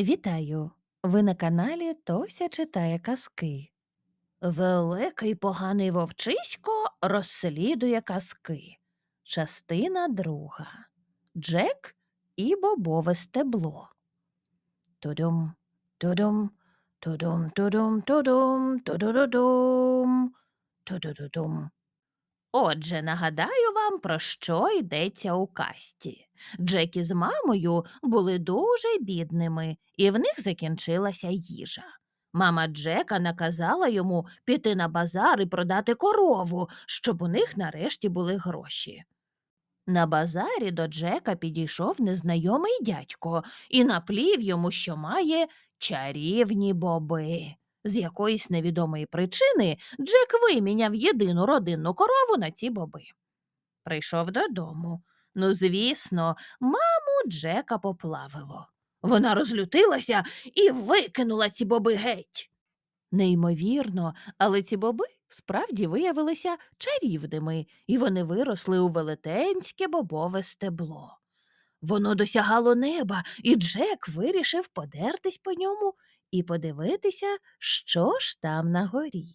Вітаю! Ви на каналі Тося читає казки. Великий поганий вовчисько розслідує казки. Частина друга. Джек і бобове стебло. Тудум, тудум, тудум, тудум, тудум, тудудудум, тудудудум. Отже, нагадаю вам, про що йдеться у касті. Джек із мамою були дуже бідними, і в них закінчилася їжа. Мама Джека наказала йому піти на базар і продати корову, щоб у них нарешті були гроші. На базарі до Джека підійшов незнайомий дядько і наплів йому, що має чарівні боби. З якоїсь невідомої причини Джек виміняв єдину родинну корову на ці боби. Прийшов додому. Ну, звісно, маму Джека поплавило. Вона розлютилася і викинула ці боби геть. Неймовірно, але ці боби справді виявилися чарівними, і вони виросли у велетенське бобове стебло. Воно досягало неба, і Джек вирішив подертись по ньому і подивитися, що ж там на горі.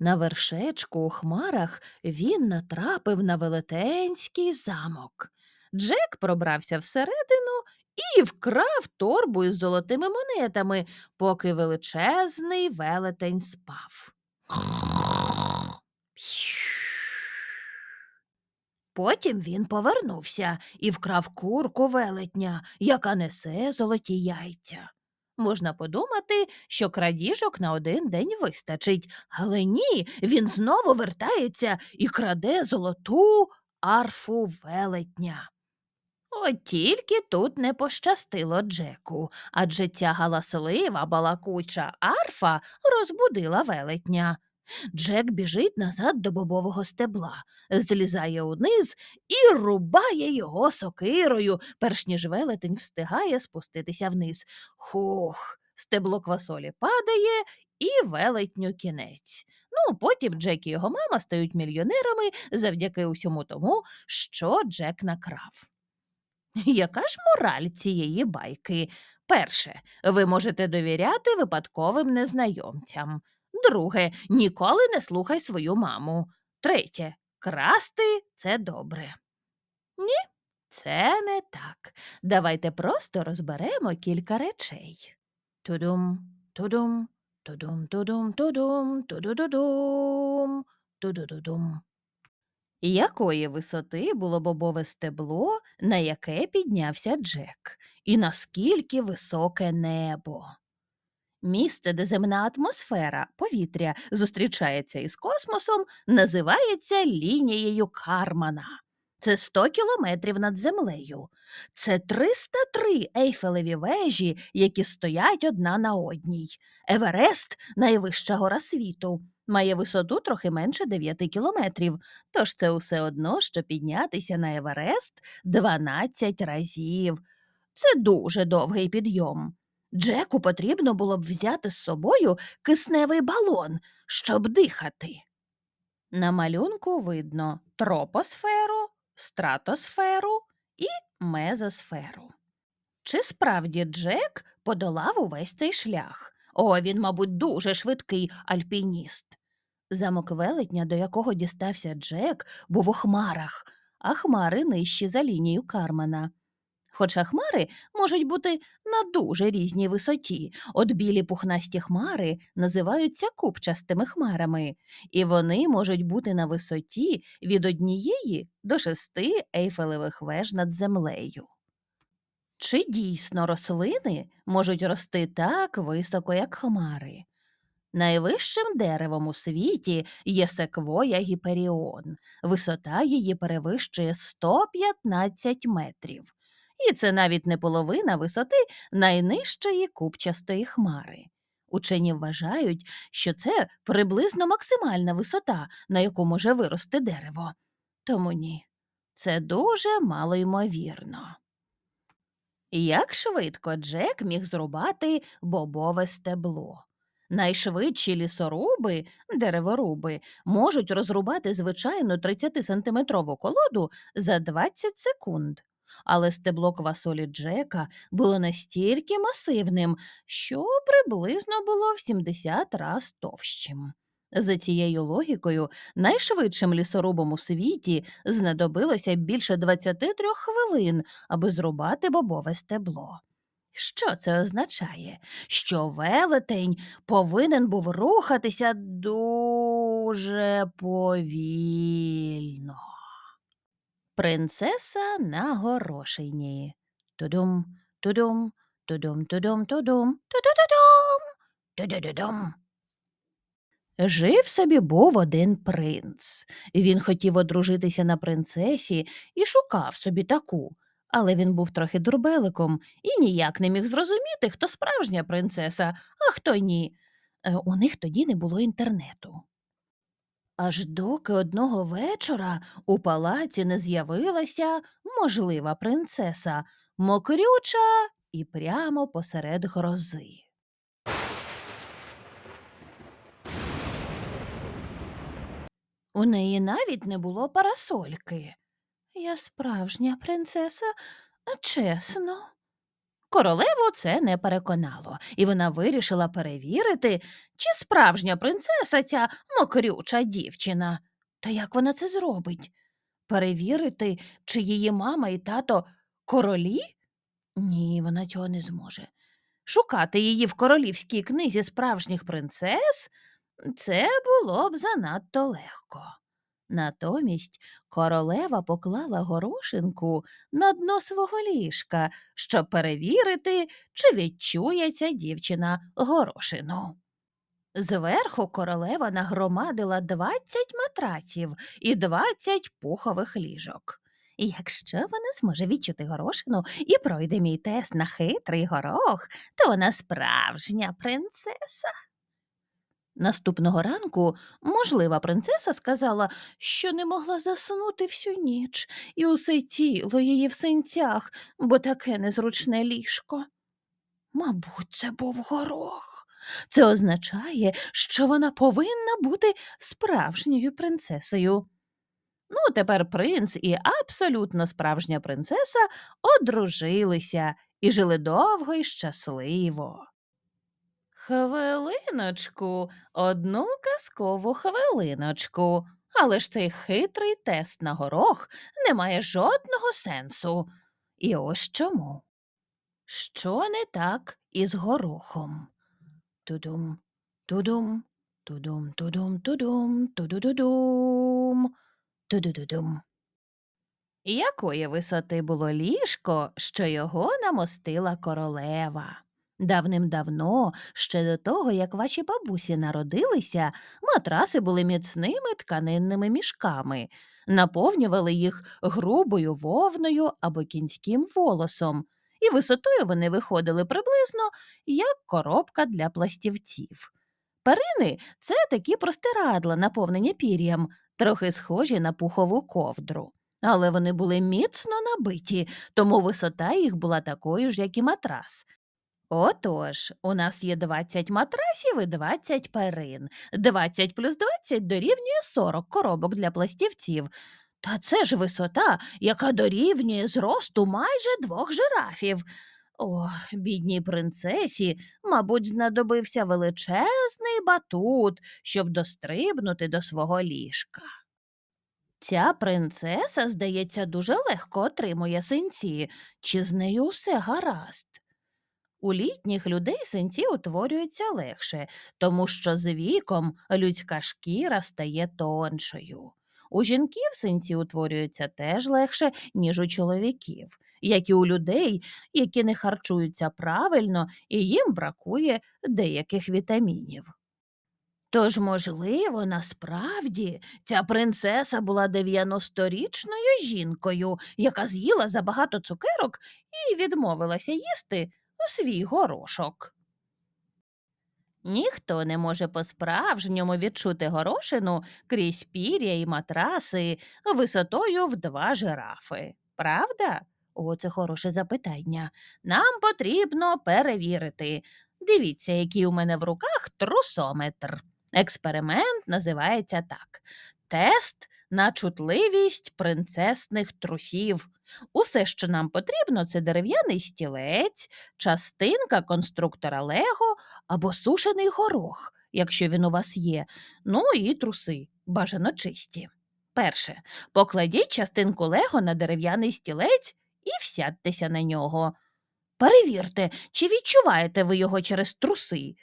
На вершечку у хмарах він натрапив на велетенський замок. Джек пробрався всередину і вкрав торбу із золотими монетами, поки величезний велетень спав. Потім він повернувся і вкрав курку велетня, яка несе золоті яйця. Можна подумати, що крадіжок на один день вистачить, але ні, він знову вертається і краде золоту арфу велетня. От тільки тут не пощастило Джеку, адже ця галаслива балакуча арфа розбудила велетня. Джек біжить назад до бобового стебла, злізає униз і рубає його сокирою, перш ніж велетень встигає спуститися вниз. Хух, стебло квасолі падає, і велетню кінець. Ну, потім Джек і його мама стають мільйонерами завдяки усьому тому, що Джек накрав. Яка ж мораль цієї байки? Перше, ви можете довіряти випадковим незнайомцям. Друге, ніколи не слухай свою маму. Третє, красти це добре. Ні, це не так. Давайте просто розберемо кілька речей. Тудум, тудум, тудум, тудум, тудум, тудудудум, тудудудум. Якої висоти було бобове стебло, на яке піднявся Джек, і наскільки високе небо? Місце, де земна атмосфера, повітря зустрічається із космосом, називається лінією Кармана. Це 100 кілометрів над землею. Це 303 ейфелеві вежі, які стоять одна на одній. Еверест найвища гора світу. Має висоту трохи менше 9 кілометрів, тож це усе одно, що піднятися на Еверест 12 разів. Це дуже довгий підйом. Джеку потрібно було б взяти з собою кисневий балон, щоб дихати. На малюнку видно тропосферу, стратосферу і мезосферу. Чи справді Джек подолав увесь цей шлях? О, він, мабуть, дуже швидкий альпініст. Замок велетня, до якого дістався Джек, був у хмарах, а хмари нижчі за лінію Кармана. Хоча хмари можуть бути на дуже різній висоті. От білі пухнасті хмари називаються купчастими хмарами, і вони можуть бути на висоті від однієї до шести ейфелевих веж над землею. Чи дійсно рослини можуть рости так високо, як хмари? Найвищим деревом у світі є секвоя гіперіон. Висота її перевищує 115 метрів. І це навіть не половина висоти найнижчої купчастої хмари. Учені вважають, що це приблизно максимальна висота, на яку може вирости дерево. Тому ні, це дуже малоймовірно. Як швидко Джек міг зрубати бобове стебло? Найшвидші лісоруби, дереворуби, можуть розрубати звичайну 30-сантиметрову колоду за 20 секунд. Але стебло квасолі Джека було настільки масивним, що приблизно було в 70 раз товщим. За цією логікою, найшвидшим лісорубом у світі знадобилося більше 23 хвилин, аби зрубати бобове стебло. Що це означає? Що велетень повинен був рухатися дуже повільно. Принцеса на горошині. Тудум, тудум, тудум, тудум, тудум, тудудудум, тудудудум. Жив собі був один принц. Він хотів одружитися на принцесі і шукав собі таку, але він був трохи дурбеликом і ніяк не міг зрозуміти, хто справжня принцеса, а хто ні. Е, У них тоді не було інтернету. Аж доки одного вечора у палаці не з'явилася можлива принцеса, мокрюча і прямо посеред грози. У неї навіть не було парасольки. Я справжня принцеса, чесно. Королеву це не переконало, і вона вирішила перевірити, чи справжня принцеса ця мокрюча дівчина. Та як вона це зробить? Перевірити, чи її мама і тато королі? Ні, вона цього не зможе. Шукати її в королівській книзі справжніх принцес це було б занадто легко. Натомість королева поклала горошинку на дно свого ліжка, щоб перевірити, чи відчує ця дівчина горошину. Зверху королева нагромадила 20 матраців і 20 пухових ліжок. Якщо вона зможе відчути горошину і пройде мій тест на хитрий горох, то вона справжня принцеса. Наступного ранку можлива принцеса сказала, що не могла заснути всю ніч, і усе тіло її в синцях, бо таке незручне ліжко. Мабуть, це був горох. Це означає, що вона повинна бути справжньою принцесою. Ну, тепер принц і абсолютно справжня принцеса одружилися і жили довго і щасливо. Хвилиночку, одну казкову хвилиночку. Але ж цей хитрий тест на горох не має жодного сенсу. І ось чому. Що не так із горохом? Тудум, тудум, тудум, тудум, тудум, тудудудум, тудудудум. Якої висоти було ліжко, що його намостила королева? Давним-давно, ще до того, як ваші бабусі народилися, матраси були міцними тканинними мішками, наповнювали їх грубою вовною або кінським волосом, і висотою вони виходили приблизно як коробка для пластівців. Перини це такі простирадла, наповнені пір'ям, трохи схожі на пухову ковдру. Але вони були міцно набиті, тому висота їх була такою ж, як і матрас. Отож, у нас є 20 матрасів і 20 перин. 20 плюс 20 дорівнює 40 коробок для пластівців. Та це ж висота, яка дорівнює зросту майже двох жирафів. О, бідній принцесі, мабуть, знадобився величезний батут, щоб дострибнути до свого ліжка. Ця принцеса, здається, дуже легко отримує синці, чи з нею усе гаразд. У літніх людей синці утворюються легше, тому що з віком людська шкіра стає тоншою. У жінків синці утворюються теж легше, ніж у чоловіків, як і у людей, які не харчуються правильно і їм бракує деяких вітамінів. Тож, можливо, насправді ця принцеса була 90-річною жінкою, яка з'їла забагато цукерок і відмовилася їсти свій горошок. Ніхто не може по-справжньому відчути горошину крізь пір'я і матраси висотою в два жирафи. Правда? О, це хороше запитання. Нам потрібно перевірити. Дивіться, який у мене в руках трусометр. Експеримент називається так: тест на чутливість принцесних трусів. Усе, що нам потрібно, це дерев'яний стілець, частинка конструктора Лего або сушений горох, якщо він у вас є, ну і труси, бажано чисті. Перше, покладіть частинку Лего на дерев'яний стілець і всядьтеся на нього. Перевірте, чи відчуваєте ви його через труси.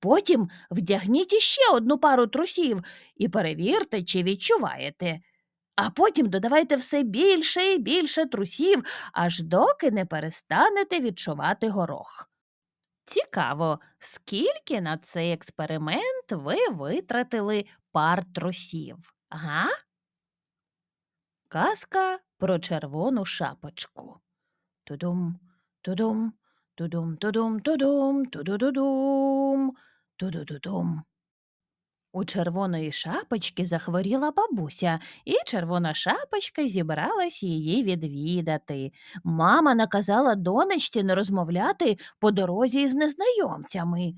Потім вдягніть іще одну пару трусів і перевірте, чи відчуваєте. А потім додавайте все більше і більше трусів, аж доки не перестанете відчувати горох. Цікаво, скільки на цей експеримент ви витратили пар трусів? Ага? Казка про червону шапочку. Тудум, тудум, тудум, тудум, тудум, тудудудум, тудудудум. У червоної шапочки захворіла бабуся, і червона шапочка зібралась її відвідати. Мама наказала донечці не розмовляти по дорозі із незнайомцями.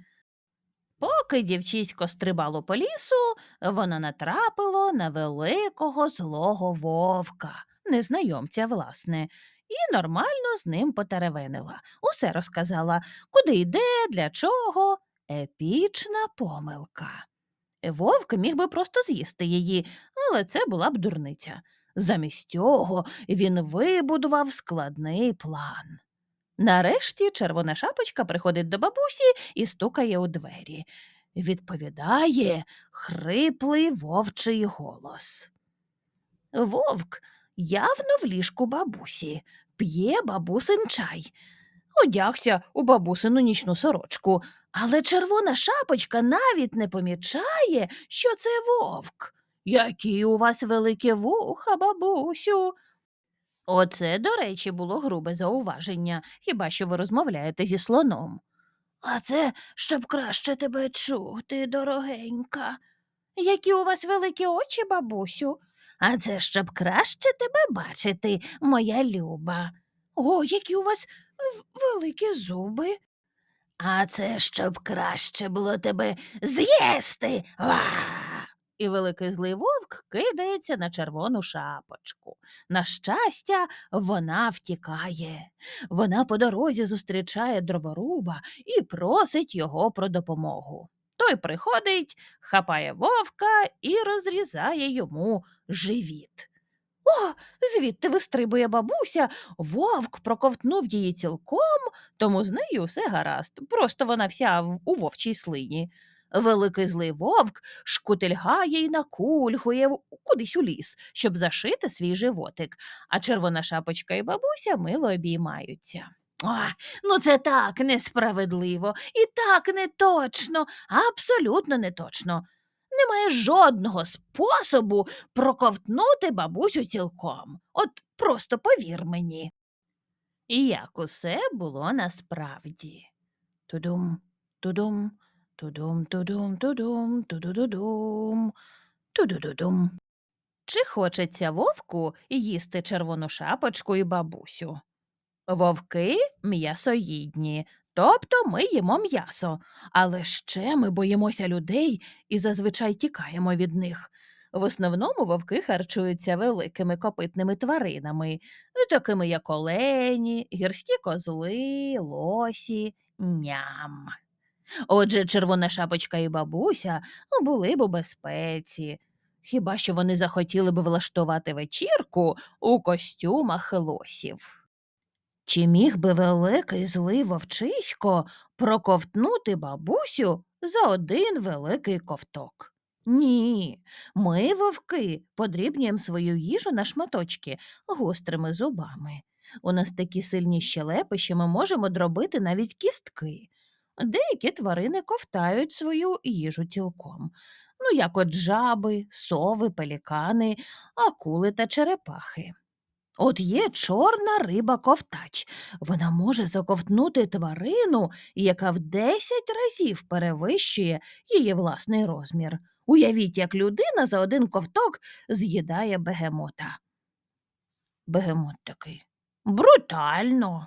Поки дівчисько стрибало по лісу, воно натрапило на великого злого вовка, незнайомця, власне, і нормально з ним потеревенила. Усе розказала, куди йде, для чого. Епічна помилка. Вовк міг би просто з'їсти її, але це була б дурниця. Замість цього він вибудував складний план. Нарешті червона шапочка приходить до бабусі і стукає у двері. Відповідає хриплий вовчий голос. Вовк явно в ліжку бабусі, п'є бабусин чай. Одягся у бабусину нічну сорочку, але червона шапочка навіть не помічає, що це вовк. Які у вас великі вуха, бабусю. Оце, до речі, було грубе зауваження, хіба що ви розмовляєте зі слоном. А це щоб краще тебе чути, дорогенька. Які у вас великі очі, бабусю? А це щоб краще тебе бачити, моя люба. О, які у вас великі зуби. А це щоб краще було тебе з'їсти. І великий злий вовк кидається на червону шапочку. На щастя, вона втікає. Вона по дорозі зустрічає дроворуба і просить його про допомогу. Той приходить, хапає вовка і розрізає йому живіт. О, звідти вистрибує бабуся, вовк проковтнув її цілком, тому з нею все гаразд, просто вона вся у вовчій слині. Великий злий вовк шкутильгає й накульгує кудись у ліс, щоб зашити свій животик, а червона шапочка і бабуся мило обіймаються. А, ну це так несправедливо і так неточно, абсолютно неточно. Немає жодного способу проковтнути бабусю цілком. От просто повір мені. І як усе було насправді. Тудум, тудум, тудум, тудум, тудум, тудудудум, тудудудум. Чи хочеться вовку їсти червону шапочку і бабусю? Вовки м'ясоїдні, тобто ми їмо м'ясо, але ще ми боїмося людей і зазвичай тікаємо від них. В основному вовки харчуються великими копитними тваринами, ну, такими як олені, гірські козли, лосі, ням. Отже, червона шапочка і бабуся ну, були б у безпеці. Хіба що вони захотіли б влаштувати вечірку у костюмах лосів. Чи міг би великий злий вовчисько проковтнути бабусю за один великий ковток? Ні, ми, вовки, подрібнюємо свою їжу на шматочки гострими зубами. У нас такі сильні щелепи, що ми можемо дробити навіть кістки. Деякі тварини ковтають свою їжу цілком. Ну, як от жаби, сови, пелікани, акули та черепахи. От є чорна риба ковтач. Вона може заковтнути тварину, яка в 10 разів перевищує її власний розмір. Уявіть, як людина за один ковток з'їдає бегемота. Бегемот такий. Брутально.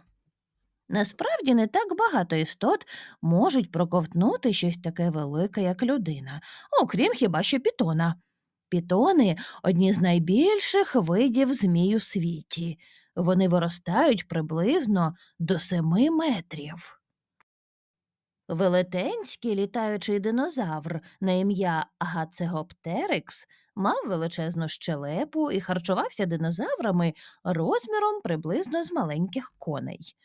Насправді не так багато істот можуть проковтнути щось таке велике, як людина, окрім хіба що пітона. Пітони одні з найбільших видів змій у світі. Вони виростають приблизно до семи метрів. Велетенський літаючий динозавр на ім'я Гацегоптерикс мав величезну щелепу і харчувався динозаврами розміром приблизно з маленьких коней.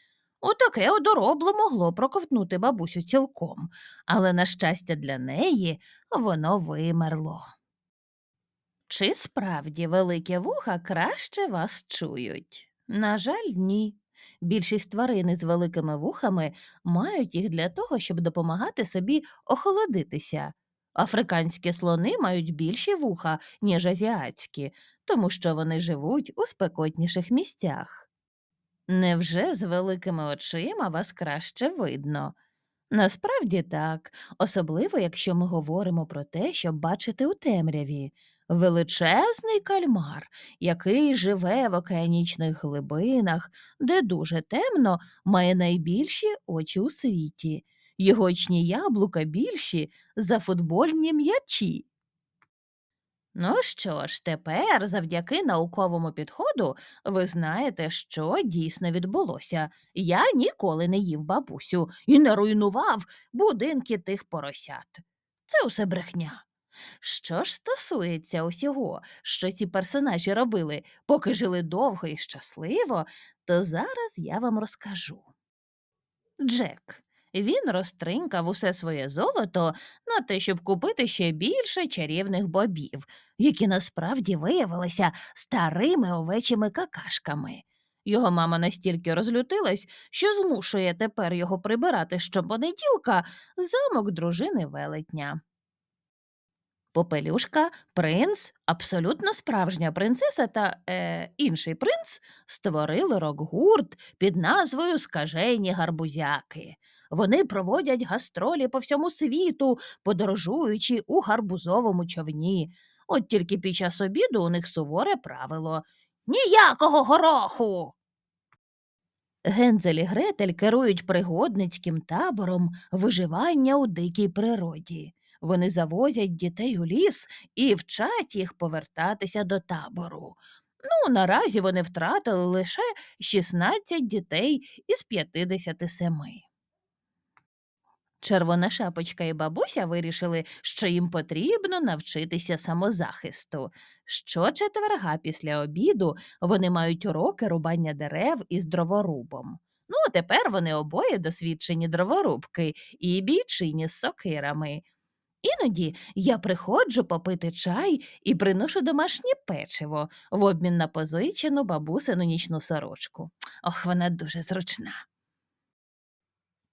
Отаке одоробло могло проковтнути бабусю цілком, але, на щастя, для неї воно вимерло. Чи справді великі вуха краще вас чують? На жаль, ні. Більшість тварин із великими вухами мають їх для того, щоб допомагати собі охолодитися. Африканські слони мають більші вуха, ніж азіатські, тому що вони живуть у спекотніших місцях. Невже з великими очима вас краще видно? Насправді так, особливо якщо ми говоримо про те, щоб бачити у темряві. Величезний кальмар, який живе в океанічних глибинах, де дуже темно, має найбільші очі у світі. Його очні яблука більші за футбольні м'ячі. Ну що ж, тепер, завдяки науковому підходу, ви знаєте, що дійсно відбулося. Я ніколи не їв бабусю і не руйнував будинки тих поросят. Це усе брехня. Що ж стосується усього, що ці персонажі робили, поки жили довго і щасливо, то зараз я вам розкажу. Джек. Він розтринкав усе своє золото на те, щоб купити ще більше чарівних бобів, які насправді виявилися старими овечими какашками. Його мама настільки розлютилась, що змушує тепер його прибирати щопонеділка замок дружини велетня. Попелюшка, принц, абсолютно справжня принцеса та е, інший принц створили рок-гурт під назвою Скажені гарбузяки. Вони проводять гастролі по всьому світу, подорожуючи у гарбузовому човні. От тільки під час обіду у них суворе правило ніякого гороху. Гензель і Гретель керують пригодницьким табором виживання у дикій природі. Вони завозять дітей у ліс і вчать їх повертатися до табору. Ну, наразі вони втратили лише 16 дітей із 57. Червона шапочка і бабуся вирішили, що їм потрібно навчитися самозахисту. Щочетверга після обіду вони мають уроки рубання дерев із дроворубом. Ну, тепер вони обоє досвідчені дроворубки і бійчині з сокирами. Іноді я приходжу попити чай і приношу домашнє печиво в обмін на позичену бабусину нічну сорочку. Ох, вона дуже зручна.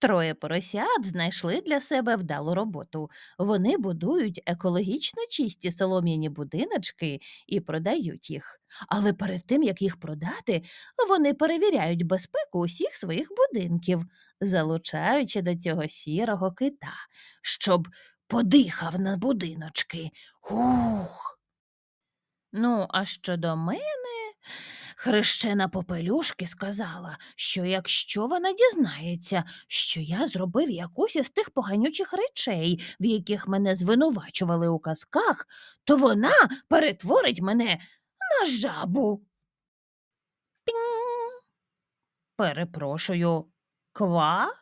Троє поросят знайшли для себе вдалу роботу. Вони будують екологічно чисті солом'яні будиночки і продають їх. Але перед тим, як їх продати, вони перевіряють безпеку усіх своїх будинків, залучаючи до цього сірого кита, щоб подихав на будиночки. Ух. Ну, а щодо мене, хрещена попелюшки сказала, що якщо вона дізнається, що я зробив якусь із тих поганючих речей, в яких мене звинувачували у казках, то вона перетворить мене на жабу. Пінь. Перепрошую, ква?